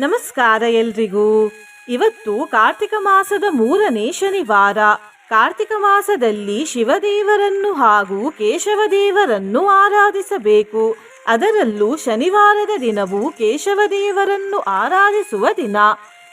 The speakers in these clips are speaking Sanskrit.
ನಮಸ್ಕಾರ ಎಲ್ರಿಗೂ. ಇವತ್ತು ಕಾರ್ತಿಕ ಮಾಸದ ಮೂರನೇ ಶನಿವಾರ. ಕಾರ್ತಿಕ ಮಾಸದಲ್ಲಿ ಶಿವದೇವರನ್ನು ಹಾಗೂ ಕೇಶವದೇವರನ್ನು ಆರಾಧಿಸಬೇಕು. ಅದರಲ್ಲೂ ಶನಿವಾರದ ದಿನವು ಕೇಶವದೇವರನ್ನು ಆರಾಧಿಸುವ ದಿನ.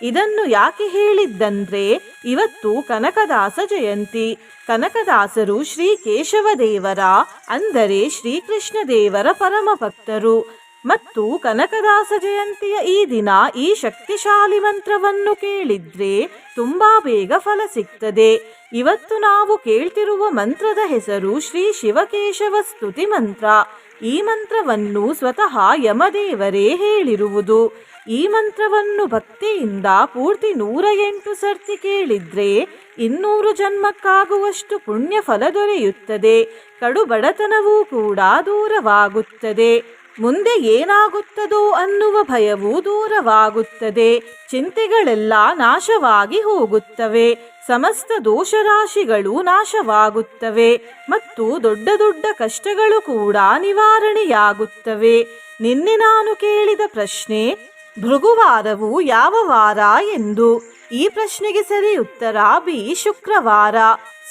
ಇದನ್ನು ಯಾಕೆ ಹೇಳಿದ್ದಂದ್ರೆ, ಇವತ್ತು ಕನಕದಾಸ ಜಯಂತಿ. ಕನಕದಾಸರು ಶ್ರೀ ಕೇಶವದೇವರ, ಅಂದರೆ ಶ್ರೀಕೃಷ್ಣ ದೇವರ ಪರಮ ಭಕ್ತರು ಮತ್ತು ಕನಕದಾಸ ಜಯಂತಿಯ ಈ ದಿನ ಈ ಶಕ್ತಿಶಾಲಿ ಮಂತ್ರವನ್ನು ಕೇಳಿದ್ರೆ ತುಂಬಾ ಬೇಗ ಫಲ ಸಿಗ್ತದೆ. ಇವತ್ತು ನಾವು ಕೇಳ್ತಿರುವ ಮಂತ್ರದ ಹೆಸರು ಶ್ರೀ ಶಿವಕೇಶವ ಸ್ತುತಿ ಮಂತ್ರ. ಈ ಮಂತ್ರವನ್ನು ಸ್ವತಃ ಯಮದೇವರೇ ಹೇಳಿರುವುದು. ಈ ಮಂತ್ರವನ್ನು ಭಕ್ತಿಯಿಂದ ಪೂರ್ತಿ ನೂರ ಎಂಟು ಸರ್ತಿ ಕೇಳಿದ್ರೆ ಇನ್ನೂರು ಜನ್ಮಕ್ಕಾಗುವಷ್ಟು ಪುಣ್ಯ ಫಲ ದೊರೆಯುತ್ತದೆ. ಕಡು ಬಡತನವೂ ಕೂಡ ದೂರವಾಗುತ್ತದೆ. ಮುಂದೆ ಏನಾಗುತ್ತದೋ ಅನ್ನುವ ಭಯವು ದೂರವಾಗುತ್ತದೆ. ಚಿಂತೆಗಳೆಲ್ಲ ನಾಶವಾಗಿ ಹೋಗುತ್ತವೆ. ಸಮಸ್ತ ದೋಷರಾಶಿಗಳು ನಾಶವಾಗುತ್ತವೆ. ಮತ್ತು ದೊಡ್ಡ ದೊಡ್ಡ ಕಷ್ಟಗಳು ಕೂಡ ನಿವಾರಣೆಯಾಗುತ್ತವೆ. ನಿನ್ನೆ ನಾನು ಕೇಳಿದ ಪ್ರಶ್ನೆ, ಭೃಗುವಾರವು ಯಾವ ವಾರ ಎಂದು? ಈ ಪ್ರಶ್ನೆಗೆ ಸರಿ ಉತ್ತರ, ಬಿ, ಶುಕ್ರವಾರ.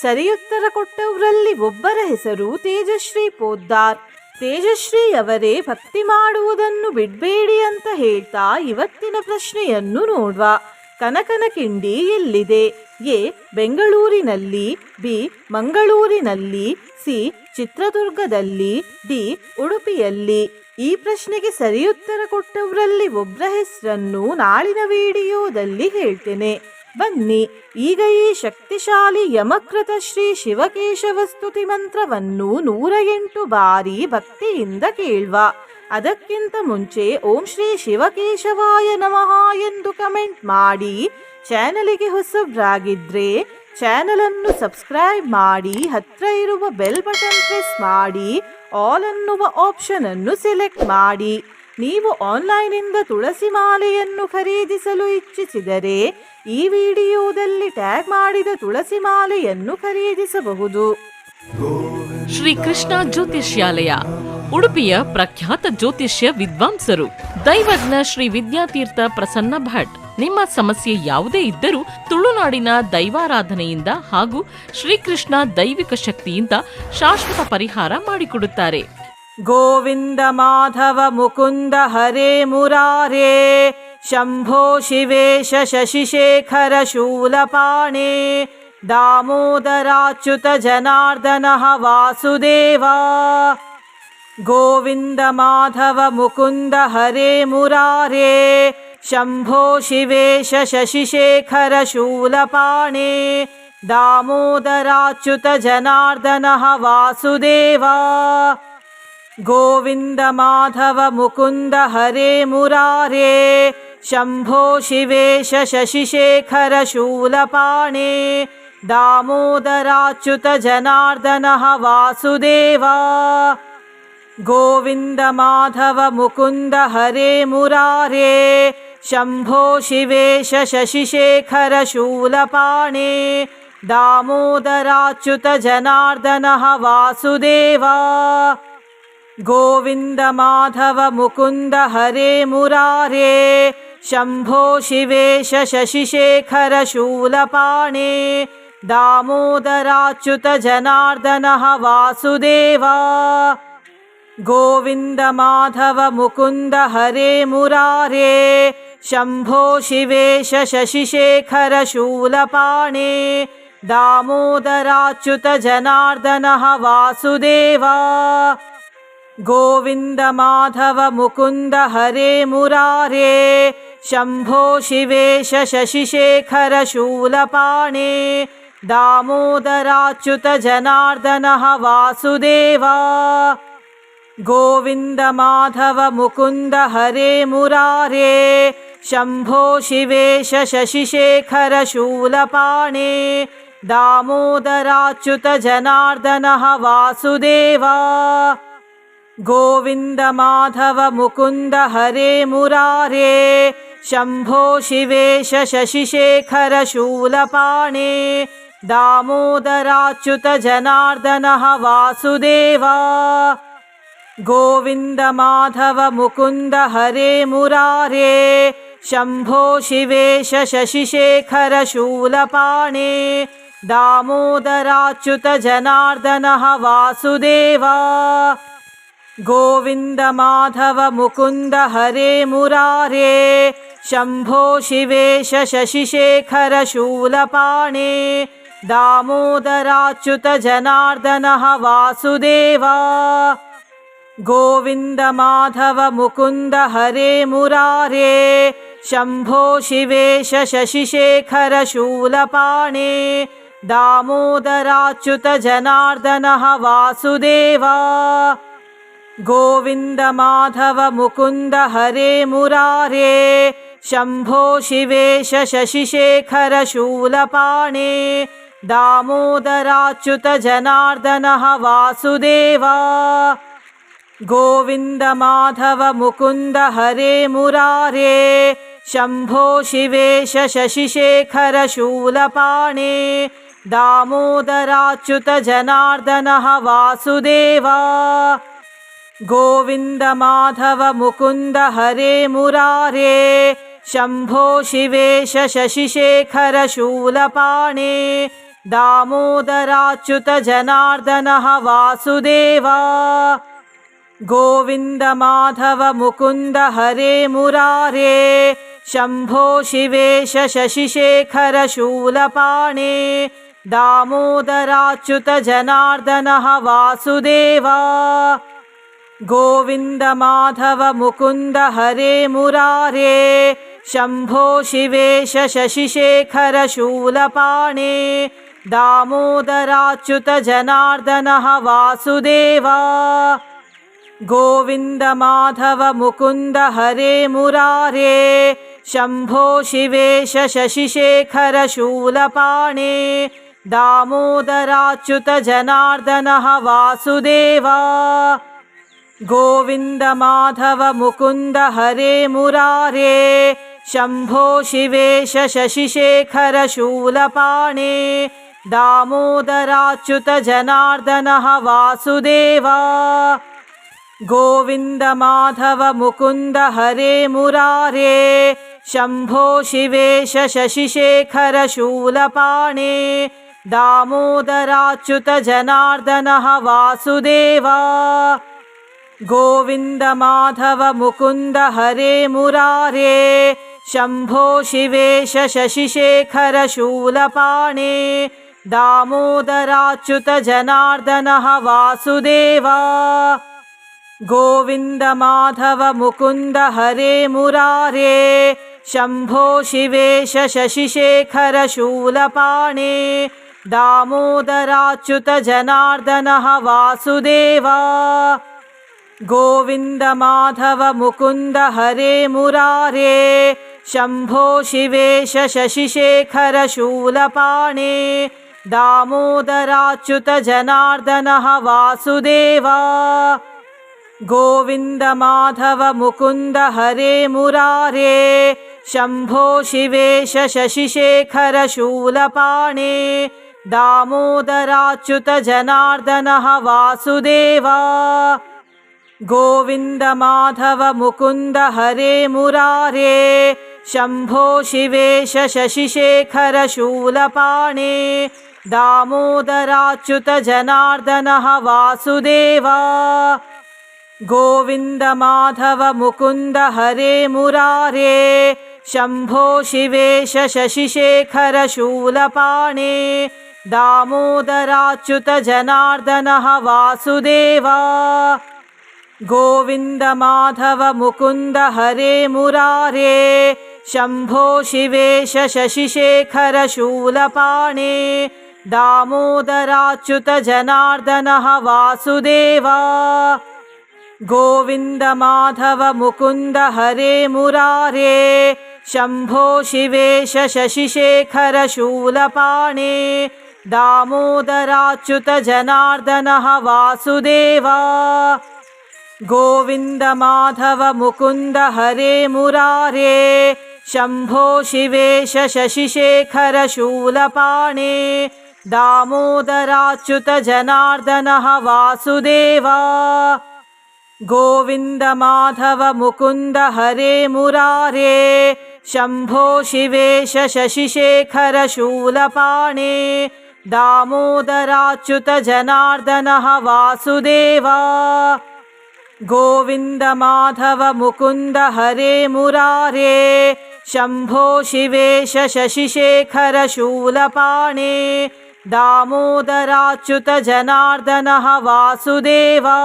ಸರಿಯುತ್ತರ ಕೊಟ್ಟವರಲ್ಲಿ ಒಬ್ಬರ ಹೆಸರು ತೇಜಶ್ರೀ ಪೋದ್ದಾರ್. ತೇಜಶ್ರೀ ಅವರೇ ಭಕ್ತಿ ಮಾಡುವುದನ್ನು ಬಿಡಬೇಡಿ ಅಂತ ಹೇಳ್ತಾ ಇವತ್ತಿನ ಪ್ರಶ್ನೆಯನ್ನು ನೋಡುವ. ಕನಕನ ಕಿಂಡಿ ಎಲ್ಲಿದೆ? ಎ. ಬೆಂಗಳೂರಿನಲ್ಲಿ, ಬಿ. ಮಂಗಳೂರಿನಲ್ಲಿ, ಸಿ. ಚಿತ್ರದುರ್ಗದಲ್ಲಿ, ಡಿ. ಉಡುಪಿಯಲ್ಲಿ. ಈ ಪ್ರಶ್ನೆಗೆ ಸರಿಯುತ್ತರ ಕೊಟ್ಟವರಲ್ಲಿ ಒಬ್ಬರ ಹೆಸರನ್ನು ನಾಳಿನ ವಿಡಿಯೋದಲ್ಲಿ ಹೇಳ್ತೇನೆ. ಬನ್ನಿ. ಈಗ ಈ ಶಕ್ತಿಶಾಲಿ ಯಮಕೃತ ಶ್ರೀ ಶಿವಕೇಶವ ಸ್ತುತಿ ಮಂತ್ರವನ್ನು ನೂರ ಎಂಟು ಬಾರಿ ಭಕ್ತಿಯಿಂದ ಕೇಳುವ. ಅದಕ್ಕಿಂತ ಮುಂಚೆ ಓಂ ಶ್ರೀ ಶಿವಕೇಶವಾಯ ನಮಃ ಎಂದು ಕಮೆಂಟ್ ಮಾಡಿ. ಚಾನಲಿಗೆ ಹೊಸಬ್ರಾಗಿದ್ರೆ ಚಾನಲನ್ನು ಸಬ್ಸ್ಕ್ರೈಬ್ ಮಾಡಿ, ಹತ್ರ ಇರುವ ಬೆಲ್ ಬಟನ್ ಪ್ರೆಸ್ ಮಾಡಿ, ಆಲ್ ಅನ್ನುವ ಆಪ್ಷನ್ ಅನ್ನು ಸೆಲೆಕ್ಟ್ ಮಾಡಿ. ನೀವು ಆನ್ಲೈನಿಂದ ತುಳಸಿ ಮಾಲೆಯನ್ನು ಖರೀದಿಸಲು ಇಚ್ಛಿಸಿದರೆ ಈ ವಿಡಿಯೋದಲ್ಲಿ ಟ್ಯಾಗ್ ಮಾಡಿದ ತುಳಸಿ ಮಾಲೆಯನ್ನು ಖರೀದಿಸಬಹುದು. ಶ್ರೀ ಕೃಷ್ಣ ಜ್ಯೋತಿಷ್ಯಾಲಯ, ಉಡುಪಿಯ ಪ್ರಖ್ಯಾತ ಜ್ಯೋತಿಷ್ಯ ವಿದ್ವಾಂಸರು, ದೈವಜ್ಞ ಶ್ರೀ ವಿದ್ಯಾತೀರ್ಥ ಪ್ರಸನ್ನ ಭಟ್. ನಿಮ್ಮ ಸಮಸ್ಯೆ ಯಾವುದೇ ಇದ್ದರೂ ತುಳುನಾಡಿನ ದೈವಾರಾಧನೆಯಿಂದ ಹಾಗೂ ಶ್ರೀಕೃಷ್ಣ ದೈವಿಕ ಶಕ್ತಿಯಿಂದ ಶಾಶ್ವತ ಪರಿಹಾರ ಮಾಡಿಕೊಡುತ್ತಾರೆ. गोविन्द माधव मुकुन्द हरे मुरारे शम्भो शिवेश शशिशेखर शूलपाणे दामोदराच्युत जनार्दनः वासुदेवा। गोविन्द माधव मुकुन्द हरे मुरारे शम्भो शिवेश शशिशेखर शूलपाणे दामोदराच्युत जनार्दनः वासुदेवा। गोविन्द माधव मुकुन्द हरे मुरारे शम्भो शिवेश शशिशेखर शूलपाणे दामोदराच्युत जनार्दनः वासुदेवा गोविन्द माधव मुकुन्द हरे मुरारे शम्भो शिवेश शशिशेखर शूलपाणे दामोदराच्युत जनार्दनः वासुदेवा गोविन्द माधव मुकुन्द हरे मुरारे शम्भो शिवेश शशिशेखर शूलपाणे दामोदराच्युत जनार्दनः वासुदेवा गोविन्द माधव मुकुन्द हरे मुरारे शम्भो शिवेश शशिशेखर शूलपाणे दामोदराच्युत जनार्दनः वासुदेवा गोविन्द माधव मुकुन्द हरे मुरारे शम्भो शिवेश शशिशेखर शूलपाणे दामोदराच्युत जनार्दनः वासुदेवा गोविन्द माधव मुकुन्द हरे मुरारे शम्भो शिवेश शशिशेखर शूलपाणे दामोदराच्युत जनार्दनः वासुदेवा गोविन्द माधव मुकुन्द हरे मुरारे शम्भो शिवेश शशिशेखर शूलपाणे दामोदराच्युत जनार्दनः वासुदेवा गोविन्द माधव मुकुन्द हरे मुरारे शम्भो शिवेश शशिशेखरशूलपाणे दामोदराच्युत जनार्दनः वासुदेवा गोविन्द माधव मुकुन्द हरे मुरारे शम्भो शिवेश शशिशेखरशूलपाणे दामोदराच्युत जनार्दनः वासुदेवा गोविन्द माधव मुकुन्द हरे मुरारे शम्भो शिवेश शशिशेखरशूलपाणे दामोदराच्युत जनार्दनः वासुदेवा गोविन्द माधव मुकुन्द हरे मुरारे शम्भो शिवेश शशिशेखरशूलपाणे दामोदराच्युत जनार्दनः वासुदेवा गोविन्द माधव मुकुन्द हरे मुरारे शम्भो शिवेश शशिशेखरशूलपाणे दामोदराच्युत जनार्दनः वासुदेवा गोविन्द माधव मुकुन्द हरे मुरारे शम्भो शिवेश शशिशेखरशूलपाणे दामोदराच्युत जनार्दनः वासुदेवा। गोविन्द माधव मुकुन्द हरे मुरारे शम्भो शिवेश शशिशेखरशूलपाणे दामोदराच्युत जनार्दनः वासुदेवा गोविन्द माधव मुकुन्द हरे मुरारे शम्भो शिवेश शशिशेखरशूलपाणे दामोदराच्युत जनार्दनः वासुदेवा। गोविन्द माधव मुकुन्द हरे मुरारे शम्भो शिवेश शशिशेखरशूलपाणे दामोदराच्युत जनार्दनः वासुदेवा गोविन्द माधव मुकुन्द हरे मुरारे शम्भो शिवेश शशिशेखरशूलपाणे दामोदराच्युत जनार्दनः वासुदेवा। गोविन्द माधव मुकुन्द हरे मुरारे शम्भो शिवेश शशिशेखरशूलपाणे दामोदराच्युत जनार्दनः वासुदेवा गोविन्द माधव मुकुन्द हरे मुरारे शम्भो शिवेश शशिशेखरशूलपाणे दामोदराच्युत जनार्दनः वासुदेवा। गोविन्द माधव मुकुन्द हरे मुरारे शम्भो शिवेश शशिशेखरशूलपाणे दामोदराच्युत जनार्दनः वासुदेवा गोविन्द माधव मुकुन्द हरे मुरारे शम्भो शिवेश शशिशेखरशूलपाणे दामोदराच्युत जनार्दनः वासुदेवा। गोविन्द माधव मुकुन्द हरे मुरारे शम्भो शिवेश शशिशेखरशूलपाणे दामोदराच्युत जनार्दनः वासुदेवा गोविन्द माधव मुकुन्द हरे मुरारे शम्भो शिवेश शशिशेखरशूलपाणे दामोदराच्युत जनार्दनः वासुदेवा गोविन्द माधव मुकुन्द हरे मुरारे शम्भो शिवेश शशिशेखरशूलपाणे दामोदराच्युत जनार्दनः वासुदेवा गोविन्द माधव मुकुन्द हरे मुरारे शम्भो शिवेश शशिशेखरशूलपाणे दामोदराच्युत जनार्दनः वासुदेवा। गोविन्द माधव मुकुन्द हरे मुरारे शम्भो शिवेश शशिशेखरशूलपाणे दामोदराच्युत जनार्दनः वासुदेवा गोविन्द माधव मुकुन्द हरे मुरारे शम्भो शिवेश शशिशेखरशूलपाणे दामोदराच्युत जनार्दनः वासुदेवा गोविन्द माधव मुकुन्द हरे मुरारे शम्भो शिवेश शशिशेखर शूलपाणे दामोदराच्युत जनार्दनः वासुदेवा गोविन्द माधव मुकुन्द हरे मुरारे शम्भो शिवेश शशिशेखर शूलपाणे दामोदराच्युत जनार्दनः वासुदेवा।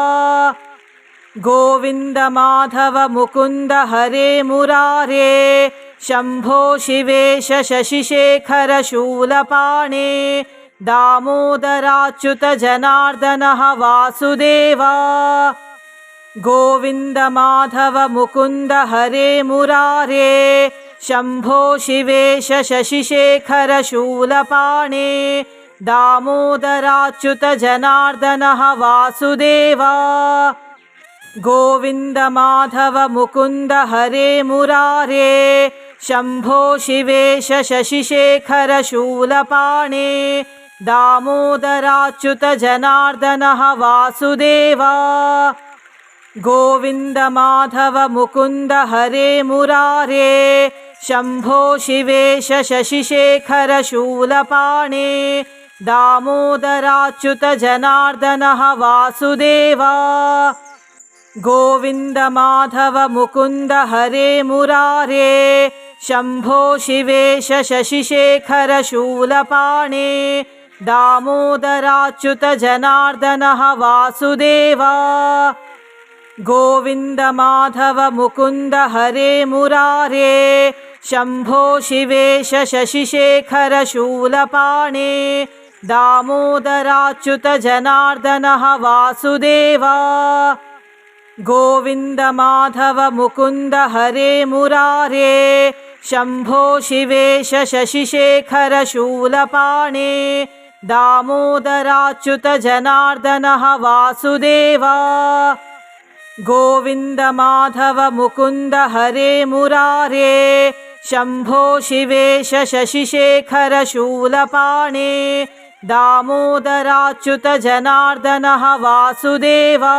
गोविन्द माधव मुकुन्द हरे मुरारे शम्भो शिवेश शशिशेखर शूलपाणे दामोदराच्युत जनार्दनः वासुदेवा गोविन्द माधव मुकुन्द हरे मुरारे शम्भो शिवेश शशिशेखर शूलपाणे दामोदराच्युत जनार्दनः वासुदेवा। गोविन्द माधव मुकुन्द हरे मुरारे शम्भो शिवेश शशिशेखर शूलपाणे दामोदराच्युत जनार्दनः वासुदेवा गोविन्द माधव मुकुन्द हरे मुरारे शम्भो शिवेश शशिशेखर शूलपाणे दामोदराच्युत जनार्दनः वासुदेवा। गोविन्द माधव मुकुन्द हरे मुरारे शम्भो शिवेश शशिशेखर शूलपाणे दामोदराच्युत जनार्दनः वासुदेवा गोविन्द माधव मुकुन्द हरे मुरारे शम्भो शिवेश शशिशेखर शूलपाणे दामोदराच्युत जनार्दनः वासुदेवा। गोविन्द माधव मुकुन्द हरे मुरारे शम्भो शिवेश शशिशेखर शूलपाणे दामोदराच्युत जनार्दनः वासुदेवा गोविन्द माधव मुकुन्द हरे मुरारे शम्भो शिवेश शशिशेखर शूलपाणे दामोदराच्युत जनार्दनः वासुदेवा।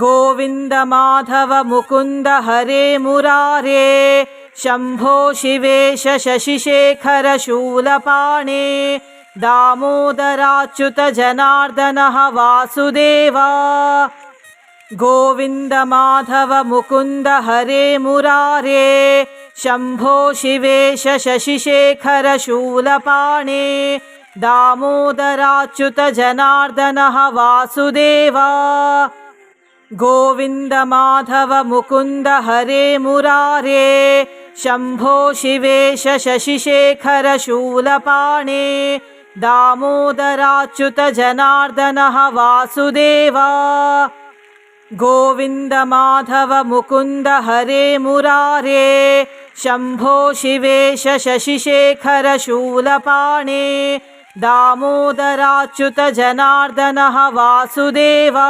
गोविन्द माधव मुकुन्द हरे मुरारे शम्भो शिवेश शशिशेखर शूलपाणे दामोदराच्युत जनार्दनः वासुदेवा गोविन्द माधव मुकुन्द हरे मुरारे शम्भो शिवेश शशिशेखर शूलपाणे दामोदराच्युत जनार्दनः वासुदेवा। गोविन्द माधव मुकुन्द हरे मुरारे शम्भो शिवेश शशिशेखर शूलपाणे दामोदराच्युत जनार्दनः वासुदेवा गोविन्द माधव मुकुन्द हरे मुरारे शम्भो शिवेश शशिशेखर शूलपाणे दामोदराच्युत जनार्दनः वासुदेवा।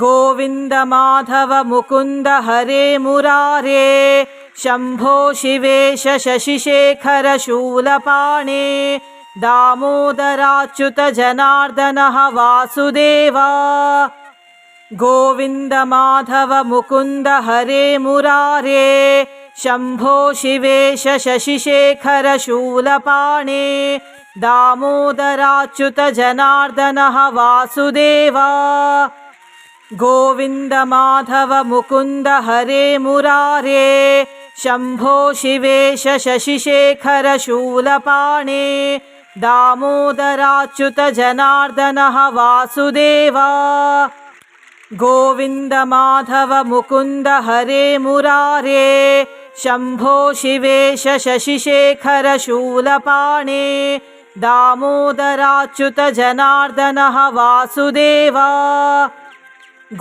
गोविन्द माधव मुकुन्द हरे मुरारे शम्भो शिवेश शशिशेखर शूलपाणे दामोदराच्युत जनार्दनः वासुदेवा गोविन्द माधव मुकुन्द हरे मुरारे शम्भो शिवेश शशिशेखर शूलपाणे दामोदराच्युत जनार्दनः वासुदेवा। गोविन्द माधव मुकुन्द हरे मुरारे शम्भो शिवेश शशिशेखर शूलपाणे दामोदराच्युत जनार्दनः वासुदेवा गोविन्द माधव मुकुन्द हरे मुरारे शम्भो शिवेश शशिशेखर शूलपाणे दामोदराच्युत जनार्दनः वासुदेवा।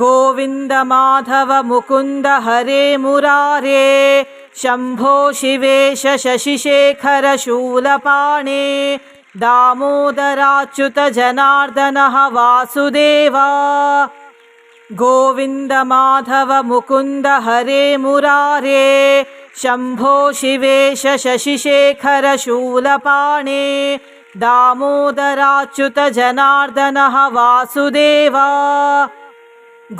गोविन्द माधव मुकुन्द हरे मुरारे शम्भो शिवेश शशिशेखर शूलपाणे दामोदराच्युत जनार्दनः वासुदेवा गोविन्द माधव मुकुन्द हरे मुरारे शम्भो शिवेश शशिशेखर शूलपाणे दामोदराच्युत जनार्दनः वासुदेवा।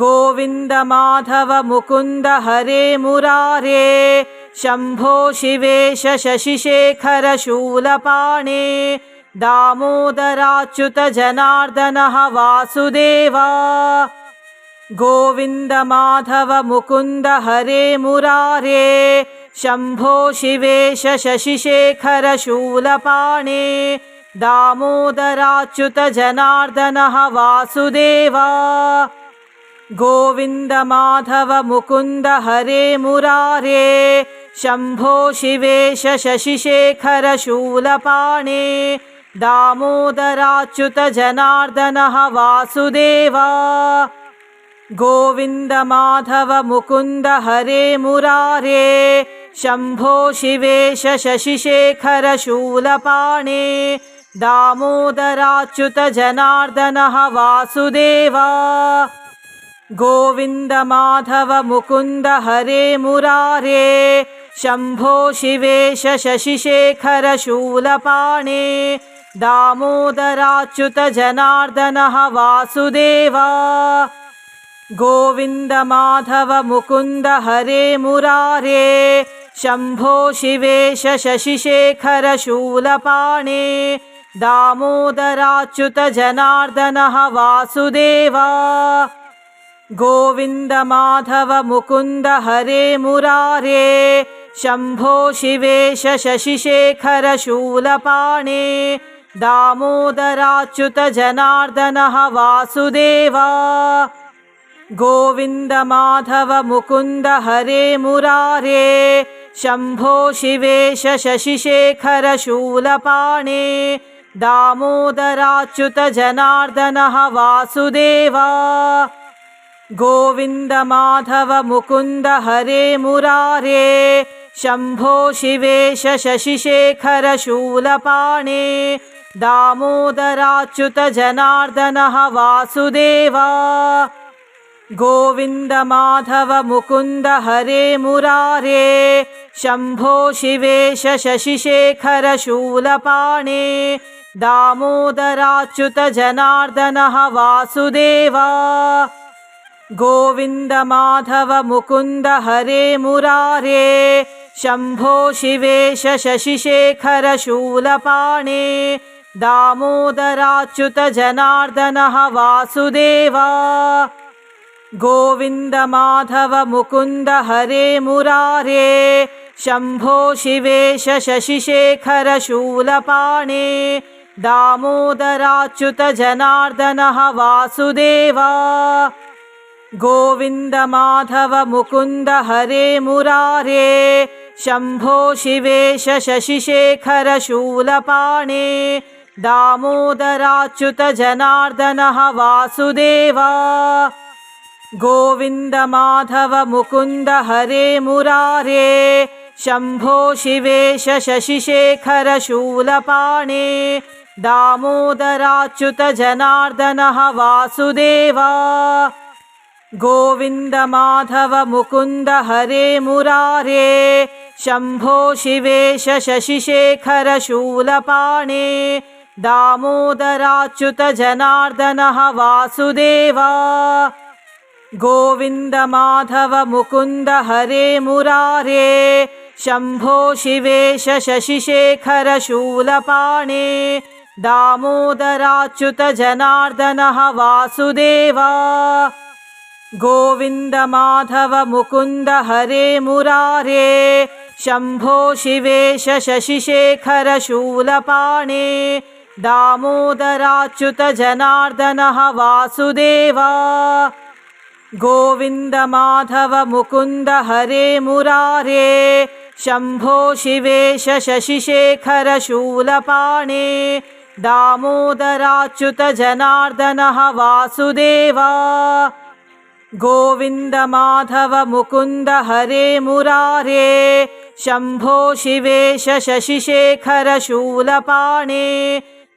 गोविन्द माधव मुकुन्द हरे मुरारे शम्भो शिवेश शशिशेखर शूलपाणे दामोदराच्युत जनार्दनः वासुदेवा गोविन्द माधव मुकुन्द हरे मुरारे शम्भो शिवेश शशिशेखर शूलपाणे दामोदराच्युत जनार्दनः वासुदेवा। गोविन्द माधव मुकुन्द हरे मुरारे शम्भो शिवेश शशिशेखर शूलपाणे दामोदराच्युत जनार्दनः वासुदेवा गोविन्द माधव मुकुन्द हरे मुरारे शम्भो शिवेश शशिशेखर शूलपाणे दामोदराच्युत जनार्दनः वासुदेवा। गोविन्द माधव मुकुन्द हरे मुरारे शम्भो शिवेश शशिशेखर शूलपाणे दामोदराच्युत जनार्दनः वासुदेवा गोविन्द माधव मुकुन्द हरे मुरारे शम्भो शिवेश शशिशेखर शूलपाणे दामोदराच्युत जनार्दनः वासुदेवा। गोविन्द माधव मुकुन्द हरे मुरारे शम्भो शिवेश शशिशेखर शूलपाणे दामोदराच्युत जनार्दनः वासुदेवा गोविन्द माधव मुकुन्द हरे मुरारे शम्भो शिवेश शशिशेखर शूलपाणे दामोदराच्युत जनार्दनः वासुदेवा। गोविन्द माधव मुकुन्द हरे मुरारे शम्भो शिवेश शशिशेखर शूलपाणे दामोदराच्युत जनार्दनः वासुदेवा गोविन्द माधव मुकुन्द हरे मुरारे शम्भो शिवेश शशिशेखर शूलपाणे दामोदराच्युत जनार्दनः वासुदेवा। गोविन्द माधव मुकुन्द हरे मुरारे शम्भो शिवेश शशिशेखर शूलपाणे दामोदराच्युत जनार्दनः वासुदेवा गोविन्द माधव मुकुन्द हरे मुरारे शम्भो शिवेश शशिशेखर शूलपाणे दामोदराच्युत जनार्दनः वासुदेवा। गोविन्द माधव मुकुन्द हरे मुरारे शम्भो शिवेश शशिशेखर शूलपाणे दामोदराच्युत जनार्दनः वासुदेवा गोविन्द माधव मुकुन्द हरे मुरारे शम्भो शिवेश शशिशेखर शूलपाणे दामोदराच्युत जनार्दनः वासुदेवा। गोविन्द माधव मुकुन्द हरे मुरारे शम्भो शिवेश शशिशेखर शूलपाणे दामोदराच्युत जनार्दनः वासुदेवा गोविन्द माधव मुकुन्द हरे मुरारे शम्भो शिवेश शशिशेखर शूलपाणे दामोदराच्युत जनार्दनः वासुदेवा। गोविन्द माधव मुकुन्द हरे मुरारे शम्भो शिवेश शशिशेखर शूलपाणे दामोदराच्युत जनार्दनः वासुदेवा गोविन्द माधव मुकुन्द हरे मुरारे शम्भो शिवेश शशिशेखर शूलपाणे दामोदराच्युत जनार्दनः वासुदेवा। गोविन्द माधव मुकुन्द हरे मुरारे शम्भो शिवेश शशिशेखर शूलपाणे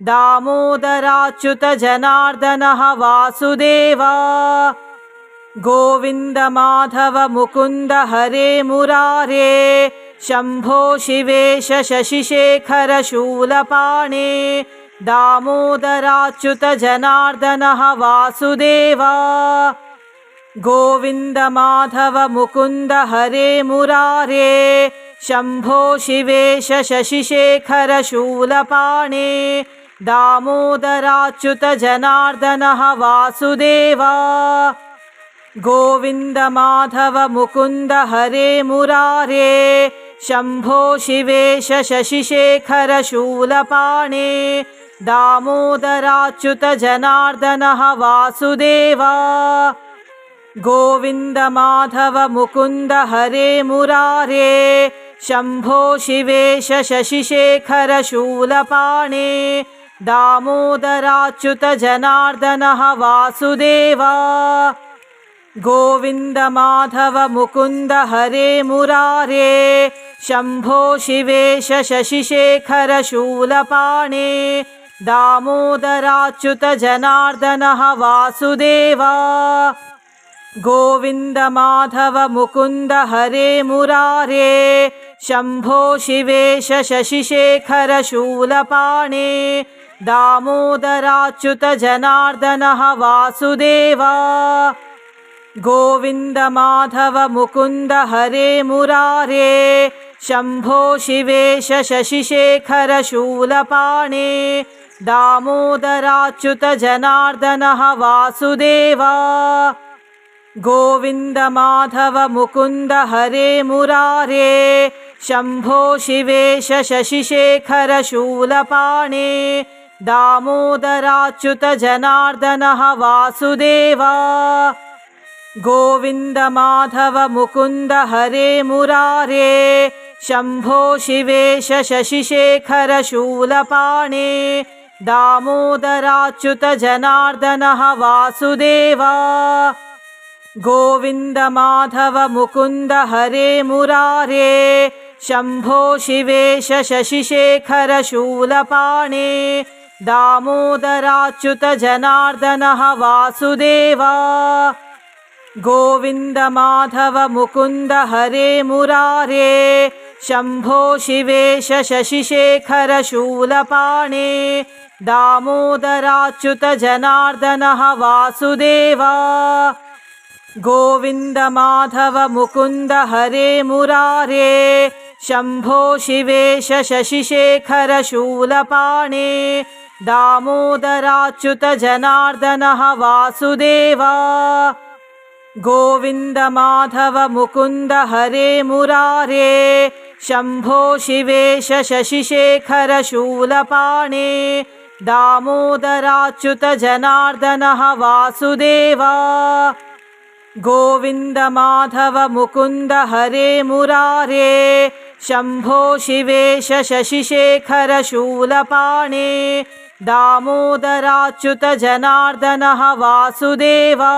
दामोदराच्युत जनार्दनः वासुदेवा गोविन्द माधव मुकुन्द हरे मुरारे शम्भो शिवेश शशिशेखर शूलपाणे दामोदराच्युत जनार्दनः वासुदेवा। गोविन्द माधव मुकुन्द हरे मुरारे शम्भो शिवेश शशिशेखर शूलपाणे दामोदराच्युत जनार्दनः वासुदेवा गोविन्द माधव मुकुन्द हरे मुरारे शम्भो शिवेश शशिशेखर शूलपाणे दामोदराच्युत जनार्दनः वासुदेवा। गोविन्द माधव मुकुन्द हरे मुरारे शम्भो शिवेश शशिशेखर शूलपाणे दामोदराच्युत जनार्दनः वासुदेवा गोविन्द माधव मुकुन्द हरे मुरारे शम्भो शिवेश शशिशेखर शूलपाणे दामोदराच्युत जनार्दनः वासुदेवा। गोविन्द माधव मुकुन्द हरे मुरारे शम्भो शिवेश शशिशेखर शूलपाणे दामोदराच्युत जनार्दनः वासुदेवा गोविन्द माधव मुकुन्द हरे मुरारे शम्भो शिवेश शशिशेखर शूलपाणे दामोदराच्युत जनार्दनः वासुदेवा। गोविन्द माधव मुकुन्द हरे मुरारे शम्भो शिवेश शशिशेखर शूलपाणे दामोदराच्युत जनार्दनः वासुदेवा गोविन्द माधव मुकुन्द हरे मुरारे शम्भो शिवेश शशिशेखर शूलपाणे दामोदराच्युत जनार्दनः वासुदेवा। गोविन्द माधव मुकुन्द हरे मुरारे शम्भो शिवेश शशिशेखर शूलपाणे दामोदराच्युत जनार्दनः वासुदेवा गोविन्द माधव मुकुन्द हरे मुरारे शम्भो शिवेश शशिशेखर शूलपाणे दामोदराच्युत जनार्दनः वासुदेवा। गोविन्द माधव मुकुन्द हरे मुरारे शम्भो शिवेश शशिशेखर शूलपाणे दामोदराच्युत जनार्दनः वासुदेवा गोविन्द माधव मुकुन्द हरे मुरारे शम्भो शिवेश शशिशेखर शूलपाणे दामोदराच्युत जनार्दनः वासुदेवा। गोविन्द माधव मुकुन्द हरे मुरारे शम्भो शिवेश शशिशेखर शूलपाणे दामोदराच्युत जनार्दनः वासुदेवा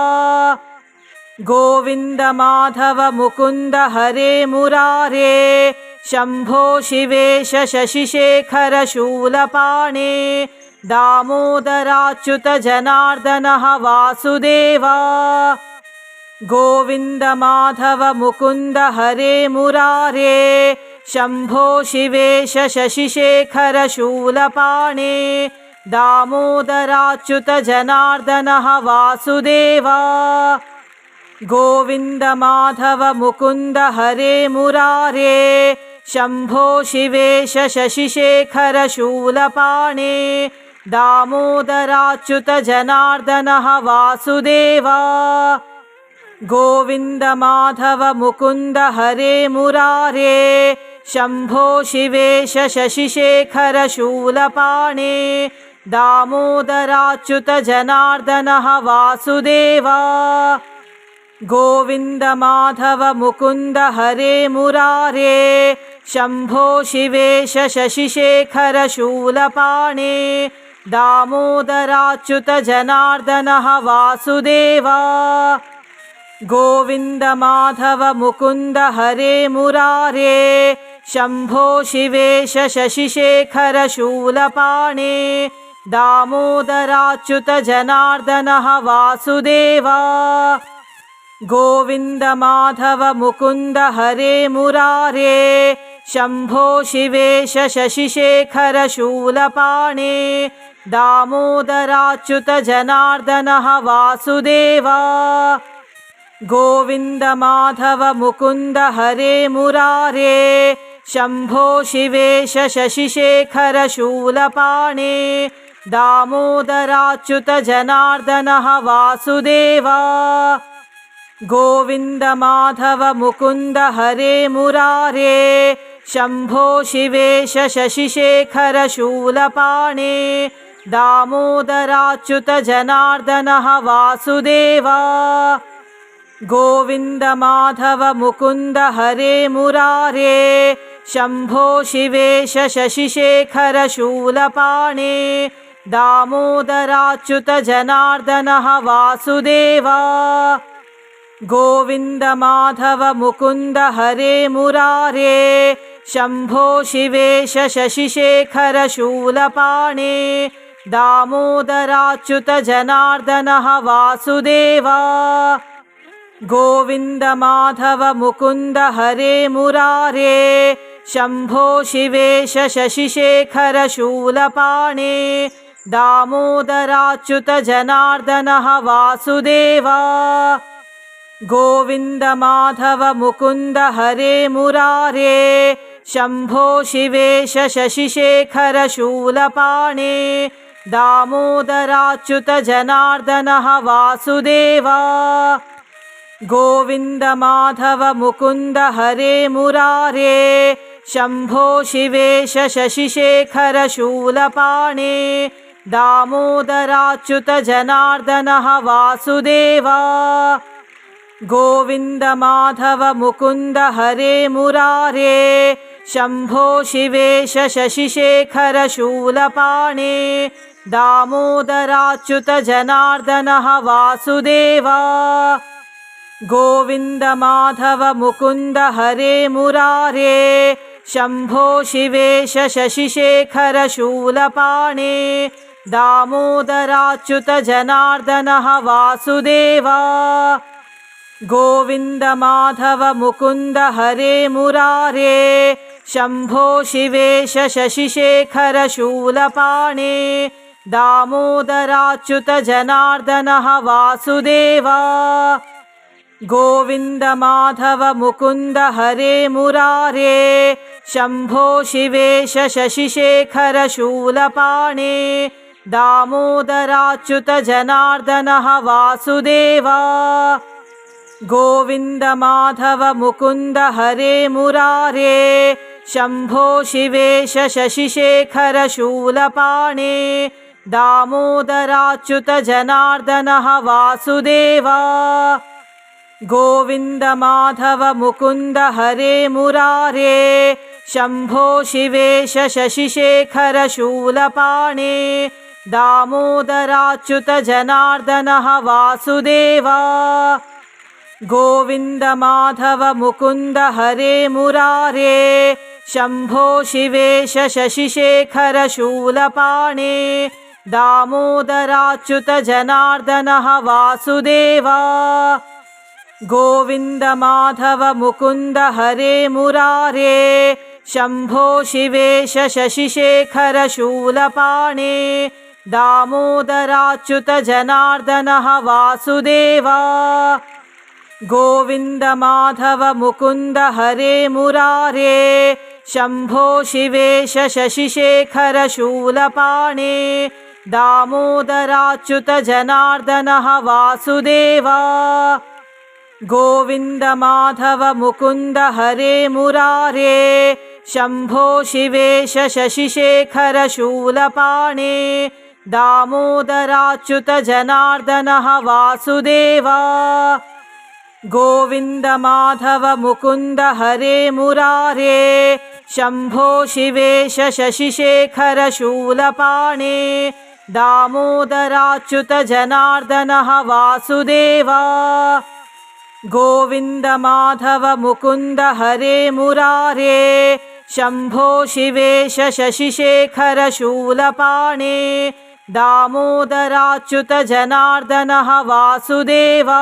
गोविन्द माधव मुकुन्द हरे मुरारे शम्भो शिवेश शशिशेखर शूलपाणे दामोदराच्युत जनार्दनः वासुदेवा। गोविन्द माधव मुकुन्द हरे मुरारे शम्भो शिवेश शशिशेखर शूलपाणे दामोदराच्युत जनार्दनः वासुदेवा गोविन्द माधव मुकुन्द हरे मुरारे शम्भो शिवेश शशिशेखर शूलपाणे दामोदराच्युत जनार्दनः वासुदेवा। गोविन्द माधव मुकुन्द हरे मुरारे शम्भो शिवेश शशिशेखर शूलपाणे दामोदराच्युत जनार्दनः वासुदेवा गोविन्द माधव मुकुन्द हरे मुरारे शम्भो शिवेश शशिशेखर शूलपाणे दामोदराच्युत जनार्दनः वासुदेवा गोविन्द माधव मुकुन्द हरे मुरारे शम्भो शिवेश शशिशेखर शूलपाणे दामोदराच्युत जनार्दनः वासुदेवा गोविन्द माधव मुकुन्द हरे मुरारे शम्भो शिवेश शशिशेखर शूलपाणे दामोदराच्युत जनार्दनः वासुदेवा। गोविन्द माधव मुकुन्द हरे मुरारे शम्भो शिवेश शशिशेखर शूलपाणे दामोदराच्युत जनार्दनः वासुदेवा गोविन्द माधव मुकुन्द हरे मुरारे शम्भो शिवेश शशिशेखर शूलपाणे दामोदराच्युत जनार्दनः वासुदेवा मुकुन्द हरे मुरारे शम्भो शिवेश शशिशेखर शूलपाणे दामोदराच्युत जनार्दनः वासुदेवा गोविन्द माधव मुकुन्द हरे मुरारे शम्भो शिवेश शशिशेखर शूलपाणे दामोदराच्युत जनार्दनः वासुदेवा गोविन्द माधव मुकुन्द हरे मुरारे शम्भो शिवेश शशिशेखर शूलपाणे दामोदराच्युत जनार्दनः वासुदेवा गोविन्द माधव मुकुन्द हरे मुरारे शम्भो शिवेश शशिशेखर शूलपाणे दामोदराच्युत जनार्दनः वासुदेवा गोविन्द माधव मुकुन्द हरे मुरारे शम्भो शिवेश शशिशेखर शूलपाणे दामोदराच्युत जनार्दनः वासुदेवा गोविन्द माधव मुकुन्द हरे मुरारे शम्भो शिवेश शशिशेखर शूलपाणे दामोदराच्युत जनार्दनः वासुदेवा। गोविन्द माधव मुकुन्द हरे मुरारे शम्भो शिवेश शशिशेखर शूलपाणे दामोदराच्युत जनार्दनः वासुदेवा गोविन्द माधव मुकुन्द हरे मुरारे शम्भो शिवेश शशिशेखर शूलपाणे दामोदराच्युत जनार्दनः वासुदेवा गोविन्द माधव मुकुन्द हरे मुरारे शम्भो शिवेश शशिशेखर शूलपाणे दामोदराच्युत जनार्दनः वासुदेवा गोविन्द माधव मुकुन्द हरे मुरारे शम्भो शिवेश शशिशेखर शूलपाणे दामोदराच्युत जनार्दनः वासुदेवा गोविन्द माधव मुकुन्द हरे मुरारे शम्भो शिवेश शशिशेखर शूलपाणे दामोदराच्युत जनार्दनः वासुदेवा गोविन्द माधव मुकुन्द हरे मुरारे शम्भो शिवेश शशिशेखर शूलपाणे दामोदराच्युत जनार्दनः वासुदेवा गोविन्द माधव मुकुन्द हरे मुरारे शम्भो शिवेश शशिशेखर शूलपाणे दामोदराच्युत जनार्दनः वासुदेवा गोविन्द माधव मुकुन्द हरे मुरारे शम्भो शिवेश शशिशेखर शूलपाणे दामोदराच्युत जनार्दनः वासुदेवा गोविन्द माधव मुकुन्द हरे मुरारे शम्भो शिवेश शशिशेखर शूलपाणे दामोदराच्युत जनार्दनः वासुदेवा गोविन्द माधव मुकुन्द हरे मुरारे शम्भो शिवेश शशिशेखर शूलपाणे दामोदराच्युत जनार्दनः वासुदेवा। गोविन्द माधव मुकुन्द हरे मुरारे शम्भो शिवेश शशिशेखर शूलपाणे दामोदराच्युत जनार्दनः वासुदेवा